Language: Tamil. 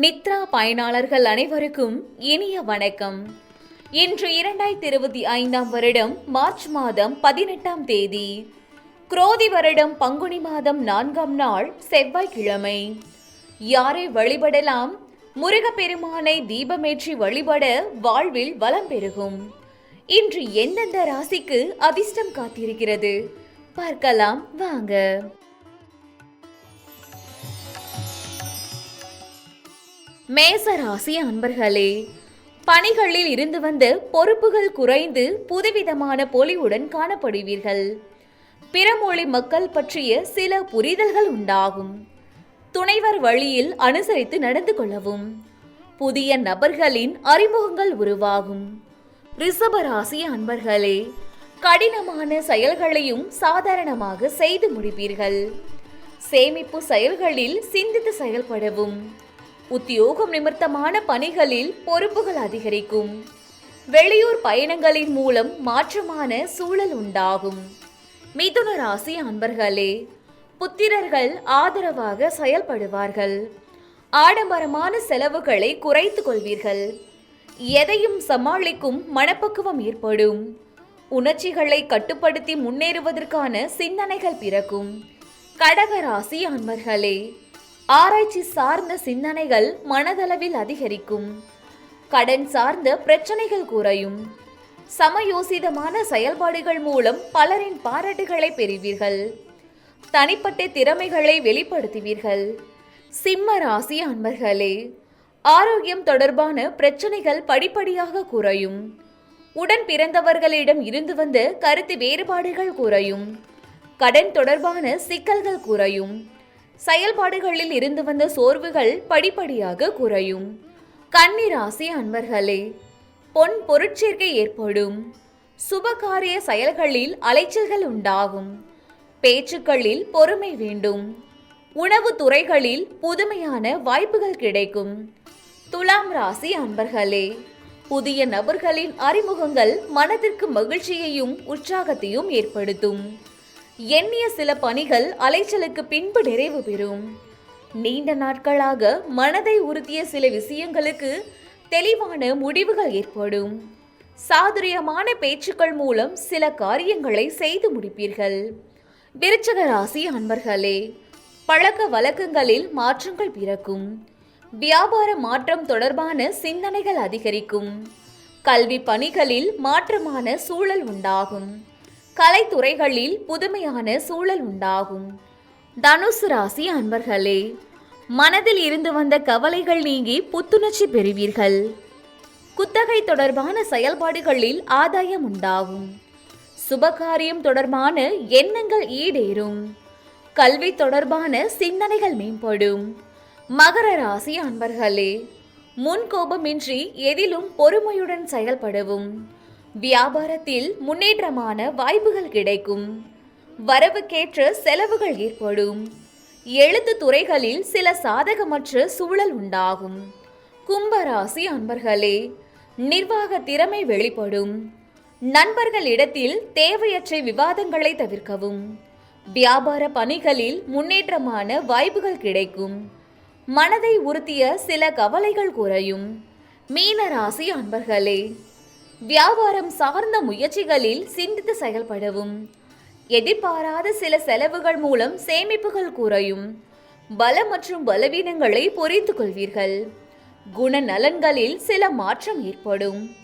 நித்ரா பயனாளர்கள் அனைவருக்கும் இனிய வணக்கம். இன்று இரண்டாயிரத்தி இருபத்தி ஐந்தாம் வருடம் மார்ச் மாதம் பதினெட்டாம் தேதி. குரோதி வருடம் பங்குனி மாதம் நான்காம் நாள் செவ்வாய்க்கிழமை. யாரை வழிபடலாம்? முருகப்பெருமானை தீபமேற்றி வழிபட வாழ்வில் வளம் பெருகும். இன்று எந்தெந்த ராசிக்கு அதிர்ஷ்டம் காத்திருக்கிறது? பார்க்கலாம் வாங்க. மேச ராசி அன்பர்களே பணிகளில் இருந்து வந்த பொறுப்புகள் குறைந்து புதுவிதமான பொலிவுடன் காணப்படுவீர்கள். பிறமொழி மக்கள் பற்றிய சில புரிதல்கள் உண்டாகும். துணைவர் வழியில் அனுசரித்து நடந்து கொள்ளவும் புதிய நபர்களின் அறிமுகங்கள் உருவாகும். ரிஷபராசி அன்பர்களே கடினமான செயல்களையும் சாதாரணமாக செய்து முடிப்பீர்கள். சேமிப்பு செயல்களில் சிந்தித்து செயல்படவும் உத்தியோகம் நிமித்தமான பணிகளில் பொறுப்புகள் அதிகரிக்கும். வெளியூர் பயணங்களின் மூலம் மாற்றமான சூழல் உண்டாகும். மிதுன ராசி அன்பர்களே புத்திரர்கள் ஆதரவாக செயல்படுவார்கள். ஆடம்பரமான செலவுகளை குறைத்துக் கொள்வீர்கள். எதையும் சமாளிக்கும் மனப்பக்குவம் ஏற்படும். உணர்ச்சிகளை கட்டுப்படுத்தி முன்னேறுவதற்கான சிந்தனைகள் பிறக்கும். கடகராசி அன்பர்களே ஆராய்ச்சி சார்ந்த சிந்தனைகள் மனதளவில் அதிகரிக்கும். கடன் சார்ந்த பிரச்சனைகள் குறையும். சமயோசிதமான செயல்பாடுகள் மூலம் பலரின் பாராட்டுகளை பெறுவீர்கள். தனிப்பட்ட திறமைகளை வெளிப்படுத்துவீர்கள். சிம்ம ராசி அன்பர்களே ஆரோக்கியம் தொடர்பான பிரச்சனைகள் படிப்படியாக குறையும். உடன் பிறந்தவர்களிடம் இருந்து வந்த கருத்து வேறுபாடுகள் குறையும். கடன் தொடர்பான சிக்கல்கள் குறையும். செயல்பாடுகளில் இருந்து வந்த சோர்வுகள் படிப்படியாக குறையும். கன்னிராசி அன்பர்களே பொன் பொருட்சேர்க்கை ஏற்படும். சுபகாரிய செயல்களில் அலைச்சல்கள் உண்டாகும். பேச்சுக்களில் பொறுமை வேண்டும். உணவு துறைகளில் புதுமையான வாய்ப்புகள் கிடைக்கும். துலாம் ராசி அன்பர்களே புதிய நபர்களின் அறிமுகங்கள் மனதிற்கு மகிழ்ச்சியையும் உற்சாகத்தையும் ஏற்படுத்தும். எண்ணிய சில பணிகள் அலைச்சலுக்கு பின்பு நிறைவு பெறும். நீண்ட நாட்களாக மனதை உறுத்திய சில விஷயங்களுக்கு தெளிவான முடிவுகள் ஏற்படும். சாதுரியமான பேச்சுக்கள் மூலம் சில காரியங்களை செய்து முடிப்பீர்கள். விருச்சக ராசி அன்பர்களே பழக்க வழக்கங்களில் மாற்றங்கள் பிறக்கும். வியாபார மாற்றம் தொடர்பான சிந்தனைகள் அதிகரிக்கும். கல்வி பணிகளில் மாற்றமான சூழல் உண்டாகும். கலைத்துறைகளில் புதுமையான சூழல் உண்டாகும். தனுசு ராசி அன்பர்களே மனதில் இருந்து வந்த கவலைகள் நீங்கி புத்துணர்ச்சி பெறுவீர்கள். குத்தகை தொடர்பான செயல்பாடுகளில் ஆதாயம் உண்டாகும். சுபகாரியம் தொடர்பான எண்ணங்கள் ஈடேறும். கல்வி தொடர்பான சிந்தனைகள் மேம்படும். மகர ராசி அன்பர்களே முன்கோபமின்றி எதிலும் பொறுமையுடன் செயல்படவும். வியாபாரத்தில் முன்னேற்றமான வாய்ப்புகள் கிடைக்கும். வரவுக்கேற்ற செலவுகள் ஏற்படும். எழுத்து துறைகளில் சில சாதகமற்ற சூழல் உண்டாகும். கும்பராசி அன்பர்களே நிர்வாக திறமை வெளிப்படும். நண்பர்களிடத்தில் தேவையற்ற விவாதங்களை தவிர்க்கவும். வியாபார பணிகளில் முன்னேற்றமான வாய்ப்புகள் கிடைக்கும். மனதை உறுத்திய சில கவலைகள் குறையும். மீன ராசி அன்பர்களே வியாபாரம் சார்ந்த முயற்சிகளில் சிந்தித்து செயல்படவும். எதிர்பாராத சில செலவுகள் மூலம் சேமிப்புகள் குறையும். பல மற்றும் பலவீனங்களை புரிந்து கொள்வீர்கள். குணநலன்களில் சில மாற்றம் ஏற்படும்.